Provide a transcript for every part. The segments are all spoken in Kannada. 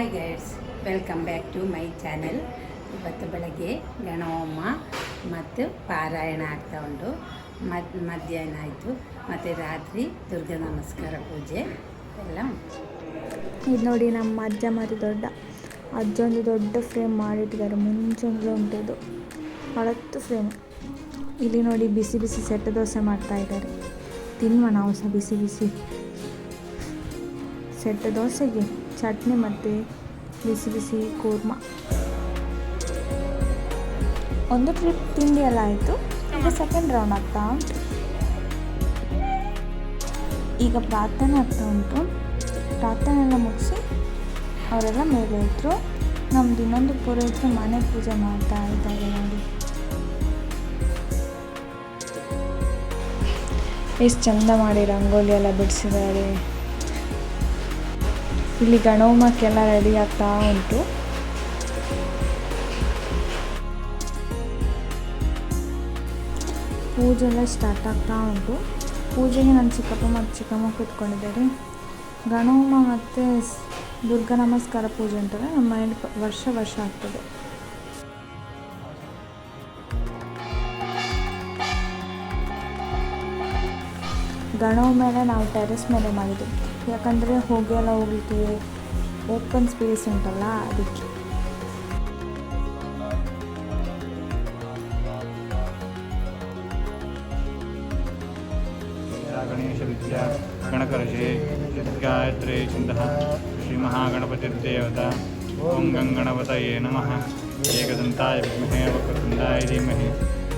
Hi guys welcome back to my channel ಇವತ್ತು ಬೆಳಗ್ಗೆ ಗಣಹೋಮ ಮತ್ತು ಪಾರಾಯಣ ಆಗ್ತಾ ಉಂಟು. ಮದ್, ಮಧ್ಯಾಹ್ನ ಆಯಿತು. ಮತ್ತು ರಾತ್ರಿ ದುರ್ಗಾ ನಮಸ್ಕಾರ ಪೂಜೆ ಎಲ್ಲ ಇದು ನೋಡಿ ನಮ್ಮ ಅಜ್ಜ ಮತ್ತು ದೊಡ್ಡ. ಅಜ್ಜೊಂದು ದೊಡ್ಡ ಫ್ರೇಮ್ ಮಾಡಿಟ್ಟಿದ್ದಾರೆ. ಮುಂಚೆಂದ್ರೆ ಉಂಟು ಹಳತ್ತು ಫ್ರೇಮ್ ಇಲ್ಲಿ ನೋಡಿ ಬಿಸಿ ಬಿಸಿ ಸೆಟ್ಟ ದೋಸೆ ಮಾಡ್ತಾ ಇದ್ದಾರೆ. ತಿನ್ನುವ ನಾವು ಸಹ ಬಿಸಿ ಬಿಸಿ ಸೆಟ್ಟ ದೋಸೆಗೆ. ಚಟ್ನಿ ಮತ್ತು ಬಿಸಿ ಬಿಸಿ ಕೂರ್ಮ. ಒಂದು ಟ್ರಿಪ್ ತಿಂಡಿ ಎಲ್ಲ ಆಯಿತು. ಈಗ ಸೆಕೆಂಡ್ ರೌಂಡ್ ಆಗ್ತಾ ಈಗ ಪ್ರಾರ್ಥನೆ ಆಗ್ತಾ ಉಂಟು. ಪ್ರಾರ್ಥನೆ ಎಲ್ಲ ಮುಗಿಸಿ ಅವರೆಲ್ಲ ಮೇಲೆ ಇದ್ದರು ನಮ್ದು ಇನ್ನೊಂದು ಪುರೋಹಿತರು ಮನೆ ಪೂಜೆ ಮಾಡ್ತಾ ಇದ್ದಾರೆ ನೋಡಿ. ಎಷ್ಟು ಚಂದ ಮಾಡಿ ರಂಗೋಲಿ ಎಲ್ಲ ಬಿಡಿಸಿದ್ದಾರೆ. ಇಲ್ಲಿ ಗಣೋಮಕ್ಕೆಲ್ಲ ರೆಡಿ ಆಗ್ತಾ ಉಂಟು. ಪೂಜೆ ಎಲ್ಲ ಸ್ಟಾರ್ಟ್ ಆಗ್ತಾ ಉಂಟು. ಪೂಜೆಗೆ ನನ್ನ ಚಿಕ್ಕಪ್ಪ ಮತ್ತು ಚಿಕ್ಕಮ್ಮ ಕೂತ್ಕೊಂಡಿದ್ದಾರೆ. ಗಣೋಮ ಮತ್ತು ದುರ್ಗಾ ನಮಸ್ಕಾರ ಪೂಜೆ ಅಂತಾರೆ ನಮ್ಮ ಮನೇಲಿ ವರ್ಷ ವರ್ಷ ಆಗ್ತದೆ. ಗಣವ ಮೇಲೆ ನಾವು ಟೆರೆಸ್ ಮೇಲೆ ಮಾಡಿದ್ದು ಯಾಕಂದರೆ ಹೊಗೆ ಎಲ್ಲ ಹೋಗಲಿಕ್ಕೆ ಓಪನ್ ಸ್ಪೇಸ್ ಉಂಟಲ್ಲ ಅದಕ್ಕೆ गणेशविद्या गणकर्षे गायत्रे चिन्तः श्रीमहागणपतिर्देवता ॐ गङ्गणपतये नमः एकदन्ताय विद्महे वक्रतुण्डाय धीमहि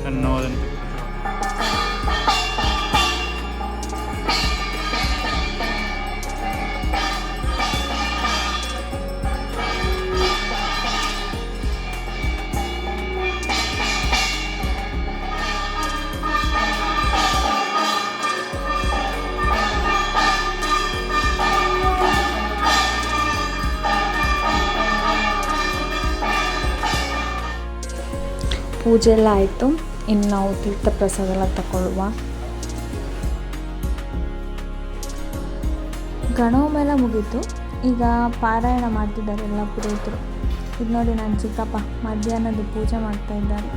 तन्नो ಪೂಜೆ ಎಲ್ಲ ಆಯಿತು ಇನ್ನು ನಾವು ತೀರ್ಥ ಪ್ರಸಾದ ಎಲ್ಲ ತಗೊಳ್ಳುವ. ಗಣವ ಎಲ್ಲ ಮುಗೀತು. ಈಗ ಪಾರಾಯಣ ಮಾಡ್ತಿದ್ದಾರೆ ಎಲ್ಲ ಪುರೋಹಿತರು. ಇದು ನೋಡಿ ನನ್ನ ಚಿಕ್ಕಪ್ಪ ಮಧ್ಯಾಹ್ನದ ಪೂಜೆ ಮಾಡ್ತಾ ಇದ್ದಾರೆ.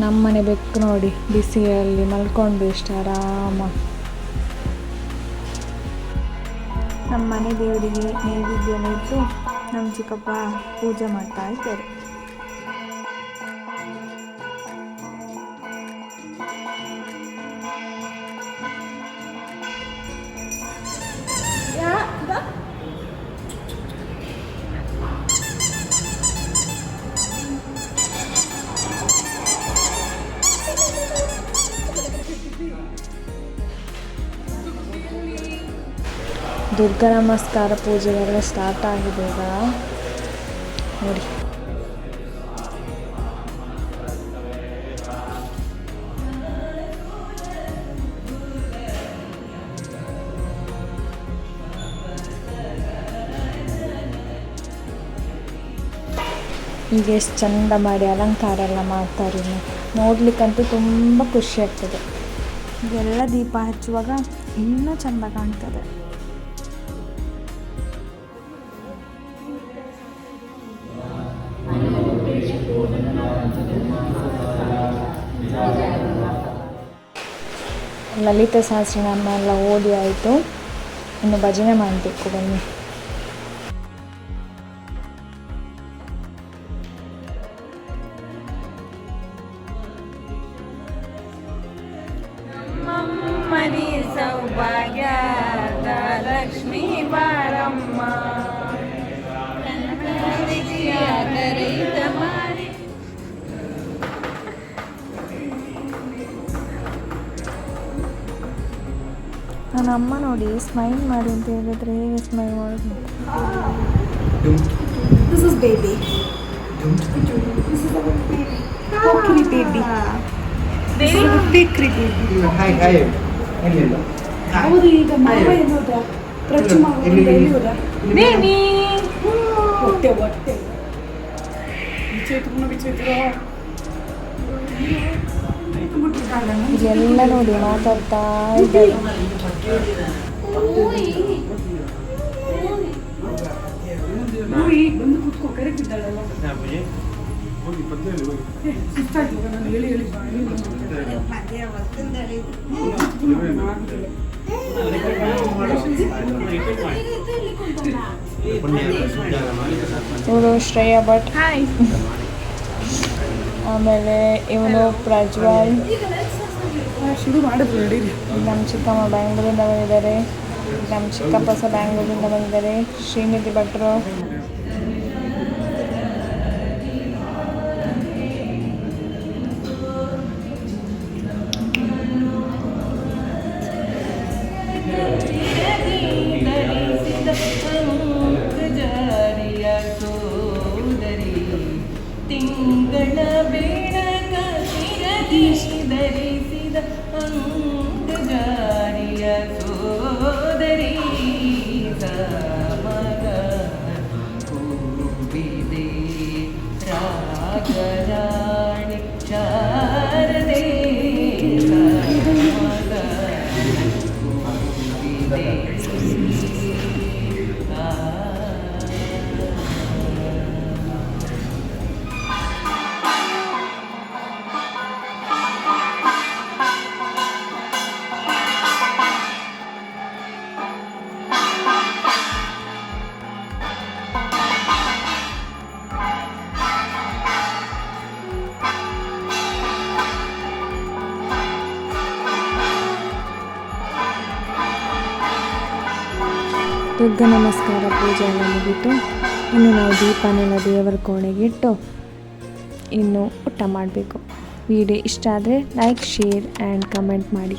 ನಮ್ಮನೆ ಬೆಕ್ಕು ನೋಡಿ, ಬಿಸಿಯಲ್ಲಿ ಮಲ್ಕೊಂಡು ಎಷ್ಟು ಆರಾಮ. ನಮ್ಮ ಮನೆ ದೇವರಿಗೆ ನೈವೇದ್ಯ ಇಟ್ಟು ನಮ್ಮ ಚಿಕ್ಕಪ್ಪ ಪೂಜೆ ಮಾಡ್ತಾ ಇದ್ದಾರೆ. ದುರ್ಗಾ ನಮಸ್ಕಾರ ಪೂಜೆ ಎಲ್ಲ ಸ್ಟಾರ್ಟ್ ಆಗಿದೆ ಈಗ. ನೋಡಿ. ಈಗ ಎಷ್ಟು ಚಂದ ಮಾಡಿ ಅಲಂಕಾರ ಎಲ್ಲ ಮಾಡ್ತಾರೆ. ನೋಡ್ಲಿಕ್ಕಂತೂ ತುಂಬ ಖುಷಿ ಆಗ್ತದೆ. ಇದೆಲ್ಲ ದೀಪ ಹಚ್ಚುವಾಗ ಇನ್ನೂ ಚಂದ ಕಾಣ್ತದೆ. ಲಲಿತ ಸಹಸ್ರನಾಮ ಎಲ್ಲ ಓದಿ ಆಯಿತು. ಇನ್ನು ಭಜನೆ ಮಾಡಬೇಕು ಬನ್ನಿ. ಸೌಭಾಗ್ಯ ಲಕ್ಷ್ಮೀ ಬಾರಮ್ಮ ನನ್ನ ಅಮ್ಮ ನೋಡಿ ಸ್ಮೈಲ್ ಮಾಡಿ ಅಂತ ಹೇಳಿದ್ರೆ ಹೇಗೆ ಸ್ಮೈಲ್ ಮಾಡೋದು? This is baby baby baby ಹೌದು ಈಗ ಹೊಟ್ಟೆ ಎಲ್ಲ ನೋಡಿ ಮಾತಾಡ್ತಾ ಇದ್ದಾರೆ. ಇವರು ಶ್ರೇಯಾ ಭಟ್. ಆಮೇಲೆ ಇವನು ಪ್ರಜ್ವಲ್. ಶುರು ಮಾಡಿದ್ರು ನಡೀರಿ. ನಮ್ಮ ಚಿಕ್ಕಮ್ಮ ಬ್ಯಾಂಗ್ಳೂರಿಂದ ಬಂದಿದ್ದಾರೆ. ನಮ್ಮ ಚಿಕ್ಕಪ್ಪ ಸಹ ಬ್ಯಾಂಗ್ಳೂರಿಂದ ಬಂದಿದ್ದಾರೆ. ಶ್ರೀನಿಧಿ ಭಟ್ರು. 아, 그녀 ದುರ್ಗ ನಮಸ್ಕಾರ ಪೂಜೆ ಎಲ್ಲ ಮುಗಿತು. ಇನ್ನು ನಾವು ದೀಪನೆಲ್ಲ ದೇವರ ಕೋಣೆಗೆ ಇಟ್ಟು ಇನ್ನು ಊಟ ಮಾಡಬೇಕು. ವಿಡಿಯೋ ಇಷ್ಟ ಆದರೆ ಲೈಕ್ ಶೇರ್ ಆ್ಯಂಡ್ ಕಮೆಂಟ್ ಮಾಡಿ.